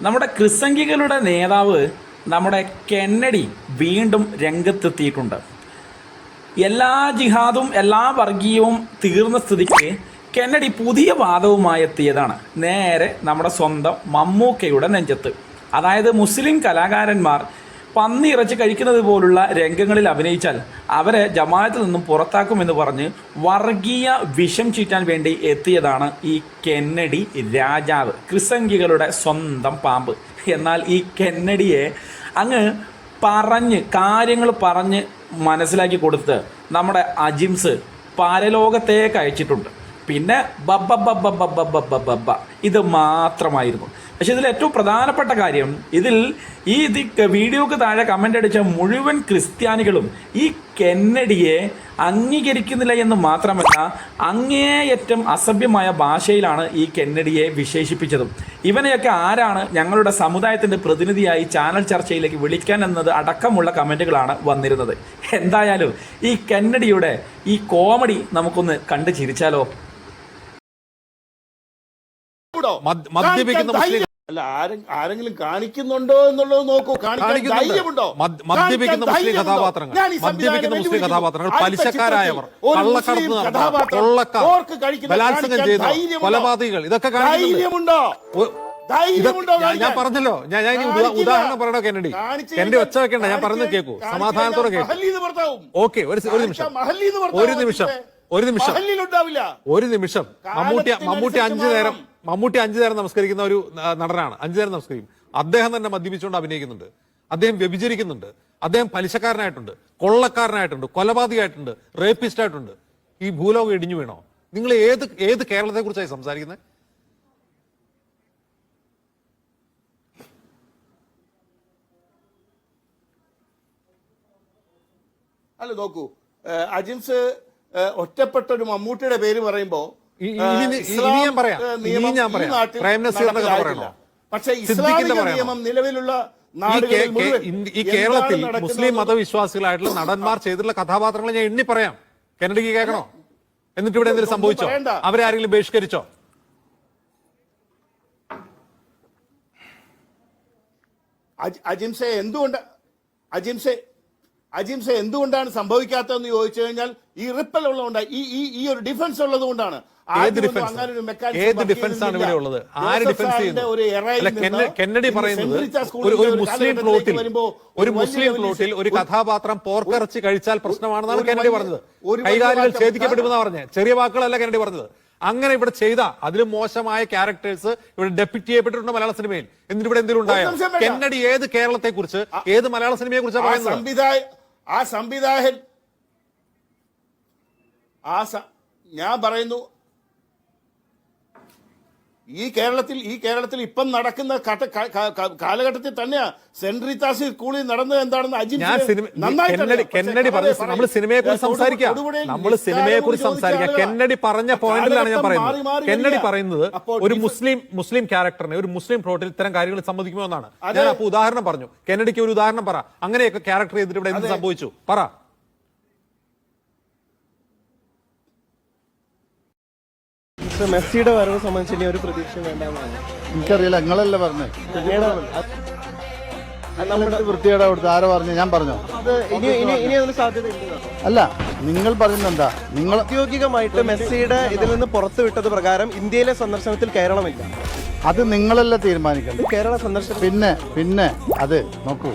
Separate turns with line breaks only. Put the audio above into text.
നമ്മുടെ ക്രിസംഗികളുടെ നേതാവ് നമ്മുടെ കെന്നഡി വീണ്ടും രംഗത്തെത്തിയിട്ടുണ്ട്. എല്ലാ ജിഹാദും എല്ലാ വർഗീയവും തീർന്ന സ്ഥിതിക്ക് കെന്നഡി പുതിയ വാദവുമായി എത്തിയതാണ്. നേരെ നമ്മുടെ സ്വന്തം മമ്മൂക്കയുടെ നെഞ്ചത്ത്. അതായത് മുസ്ലിം കലാകാരന്മാർ പന്നി ഇറച്ചി കഴിക്കുന്നത് പോലുള്ള രംഗങ്ങളിൽ അഭിനയിച്ചാൽ അവരെ ജമാഅത്തിൽ നിന്നും പുറത്താക്കുമെന്ന് പറഞ്ഞ് വർഗീയ വിഷം ചീറ്റാൻ വേണ്ടി എത്തിയതാണ് ഈ കെന്നഡി രാജാവ് ക്രിസംഗികളുടെ സ്വന്തം പാമ്പ് എന്നാൽ ഈ കെന്നഡിയെ അങ്ങ് പറഞ്ഞ് കാര്യങ്ങൾ പറഞ്ഞ് മനസ്സിലാക്കി കൊടുത്ത് നമ്മുടെ അജിംസ് പരലോകത്തേക്ക് അയച്ചിട്ടുണ്ട് പിന്നെ ബബ്ബ ബബ്ബ ബബ്ബ ബബ്ബ ബബ്ബ ഇത് മാത്രമായിരുന്നു പക്ഷെ ഇതിൽ ഏറ്റവും പ്രധാനപ്പെട്ട കാര്യം ഇതിൽ ഈ ഇത് വീഡിയോക്ക് താഴെ കമന്റ് അടിച്ച മുഴുവൻ ക്രിസ്ത്യാനികളും ഈ കെന്നഡിയെ അംഗീകരിക്കുന്നില്ല എന്ന് മാത്രമല്ല അങ്ങേയറ്റം അസഭ്യമായ ഭാഷയിലാണ് ഈ കെന്നഡിയെ വിശേഷിപ്പിച്ചതും. ഇവനെയൊക്കെ ആരാണ് ഞങ്ങളുടെ സമുദായത്തിന്റെ പ്രതിനിധിയായി ചാനൽ ചർച്ചയിലേക്ക് വിളിക്കാൻ എന്നത് അടക്കമുള്ള കമന്റുകളാണ് വന്നിരുന്നത്. എന്തായാലും ഈ കെന്നഡിയുടെ ഈ കോമഡി നമുക്കൊന്ന് കണ്ടു ചിരിച്ചാലോ?
മദ്യപിക്കുന്ന മുസ്ലിം-
അല്ല ആരും ആരെങ്കിലും കാണിക്കുന്നുണ്ടോ എന്നുള്ളത് നോക്കൂ.
മദ്യപിക്കുന്ന മുസ്ലിം? കഥാപാത്രങ്ങൾ. മദ്യപിക്കുന്ന മുസ്ലിം കഥാപാത്രങ്ങൾ. പലിശക്കാരായവർ. ബലാത്സംഗം ചെയ്യുന്ന? കൊലപാതകികൾ. ഇതൊക്കെ കാണിക്കുന്നുണ്ടോ. ഞാൻ- പറഞ്ഞല്ലോ. ഞാൻ ഞാൻ. ഉദാഹരണം പറയണോ കെന്നഡി?
എന്റെ
ഒച്ച വെക്കണ്ട. ഞാൻ
പറഞ്ഞത്
കേൾക്കൂ സമാധാനത്തോടെ കേൾക്കും ഓക്കെ ഒരു നിമിഷം. ഒരു നിമിഷം. ഒരു നിമിഷം. ഒരു നിമിഷം. മമ്മൂട്ടി മമ്മൂട്ടി അഞ്ചു നേരം. മമ്മൂട്ടി അഞ്ചു നേരം നമസ്കരിക്കുന്ന ഒരു നടനാണ്. അഞ്ചു നേരം നമസ്കരിക്കും. അദ്ദേഹം തന്നെ മദ്യപിച്ചുകൊണ്ട് അഭിനയിക്കുന്നുണ്ട്. അദ്ദേഹം വ്യഭിചരിക്കുന്നുണ്ട്. അദ്ദേഹം പലിശക്കാരനായിട്ടുണ്ട്. കൊള്ളക്കാരനായിട്ടുണ്ട്. കൊലപാതകമായിട്ടുണ്ട് റേപ്പിസ്റ്റ് ആയിട്ടുണ്ട് ഈ ഭൂലോകം ഇടിഞ്ഞു വീണോ? നിങ്ങൾ ഏത് ഏത് കേരളത്തെ കുറിച്ചായി സംസാരിക്കുന്നത്
അല്ല നോക്കൂ. അജിൻസ് ഒറ്റപ്പെട്ട ഒരു മമ്മൂട്ടിയുടെ പേര് പറയുമ്പോ
ഇ- ഇനി-
ഏഹ്
ഇനി
ഇസ്ലാം,
ഞാൻ പറയാം.
നിയമം ഈ
പറയാം.
നാട്ടിൽ നടപ്പിലായിട്ടില്ല. പക്ഷേ
സിദ്ദിഖിന്റെ
ഇസ്ലാമിക
പറയണോ?
നിയമം നിലവിലുള്ള
ഈ കേ-
നാടുകളിൽ
കേ-
മുഴുവൻ
ഈ
എന്താണ്
കേരളത്തിൽ
നടക്കുന്നത്
മുസ്ലിം മതവിശ്വാസികളായിട്ടുള്ള നടന്മാർ ചെയ്തിട്ടുള്ള കഥാപാത്രങ്ങൾ ഞാൻ എണ്ണി പറയാം കെന്നഡിക്ക് കേൾക്കണോ എന്നിട്ട് ഇവിടെ എന്തെങ്കിലും
ഒന്നും
സംഭവിച്ചോ
പറയണ്ട.
അവരെ ആരെങ്കിലും ബഹിഷ്കരിച്ചോ
അജ്- അജിംസെ എന്തുകൊണ്ട് അജിംസെ അജിംസെ എന്തുകൊണ്ടാണ് സംഭവിക്കാത്തതെന്ന് ചോദിച്ചു കഴിഞ്ഞാൽ ഈ റിപ്പൽ ഉള്ളതുകൊണ്ട് ഈ ഈ ഈ ഒരു ഡിഫൻസ് ഉള്ളത് കൊണ്ടാണ്
ഏത് ഡിഫൻസ് ആണ് ഇവിടെ ഉള്ളത്? ആര് ഡിഫൻസ് ചെയ്യുന്നു? കെന്നഡി പറയുന്നത് ഒരു മുസ്ലിം പ്ലോട്ടിൽ ഒരു മുസ്ലിം പ്ലോട്ടിൽ ഒരു കഥാപാത്രം പോർക്കിറച്ചി കഴിച്ചാൽ പ്രശ്നമാണെന്നാണ് കെന്നഡി പറഞ്ഞത്. കൈകാലുകൾ. ഛേദിക്കപ്പെടുമെന്നാണ് പറഞ്ഞത്. ചെറിയ വാക്കുകളല്ല കെന്നഡി പറഞ്ഞത്. അങ്ങനെ ഇവിടെ ചെയ്ത അതിലും മോശമായ ക്യാരക്ടേഴ്സ് ഇവിടെ ഡെപ്യൂട്ടി ചെയ്യപ്പെട്ടിട്ടുണ്ട് മലയാള സിനിമയിൽ. എന്നിട്ട് ഇവിടെ എന്തെങ്കിലും ഉണ്ടായോ. കെന്നഡി ഏത് കേരളത്തെ കുറിച്ച് ഏത് മലയാള സിനിമയെ കുറിച്ചാണ് പറയുന്നത്?
ആ സംവിധായകൻ ആ ഞാൻ പറയുന്നു ഈ കേരളത്തിൽ ഈ കേരളത്തിൽ ഇപ്പം നടക്കുന്ന കാലഘട്ടത്തിൽ തന്നെയാ സെന്റ് റീതാസ് സ്കൂളിൽ നടന്നത് എന്താണെന്ന് അജിത്
കെന്നഡി പറഞ്ഞ. നമ്മൾ സിനിമയെ കുറിച്ച് സംസാരിക്കാം. നമ്മൾ സിനിമയെ കുറിച്ച് സംസാരിക്കാം. കെന്നഡി പറഞ്ഞ പോയിന്റിലാണ് ഞാൻ പറയുന്നത്. കെന്നഡി പറയുന്നത് ഒരു മുസ്ലിം മുസ്ലിം ക്യാരക്ടറിനെ ഒരു മുസ്ലിം പ്ലോട്ടിൽ ഇത്തരം കാര്യങ്ങൾ സമ്മതിക്കുമോ എന്നാണ്. ഞാൻ അപ്പൊ ഉദാഹരണം പറഞ്ഞു. കെന്നഡിക്ക് ഒരു ഉദാഹരണം പറ. അങ്ങനെയൊക്കെ ക്യാരക്ടർ ചെയ്തിട്ട് ഇവിടെ എന്ത്. സംഭവിച്ചു? പറ.
മെസ്സിയുടെ വരവ് സംബന്ധിച്ച് ഇനി ഒരു പ്രതീക്ഷ വേണ്ടെന്നാണ്
എനിക്കറിയില്ല നിങ്ങളല്ലേ പറഞ്ഞേ? നമ്മുടെ വൃത്തിയുടെ അവിടുത്തെ ആരോ പറഞ്ഞു? ഞാൻ പറഞ്ഞോ? അല്ല നിങ്ങൾ പറയുന്നത് എന്താ? നിങ്ങൾ
ഔദ്യോഗികമായിട്ട് മെസ്സിയുടെ ഇതിൽ നിന്ന് പുറത്തു വിട്ടത് പ്രകാരം ഇന്ത്യയിലെ സന്ദർശനത്തിൽ കേരളമില്ല.
അത് നിങ്ങളല്ലേ തീരുമാനിക്കണം
കേരള സന്ദർശനം
പിന്നെ പിന്നെ അത് നോക്കൂ.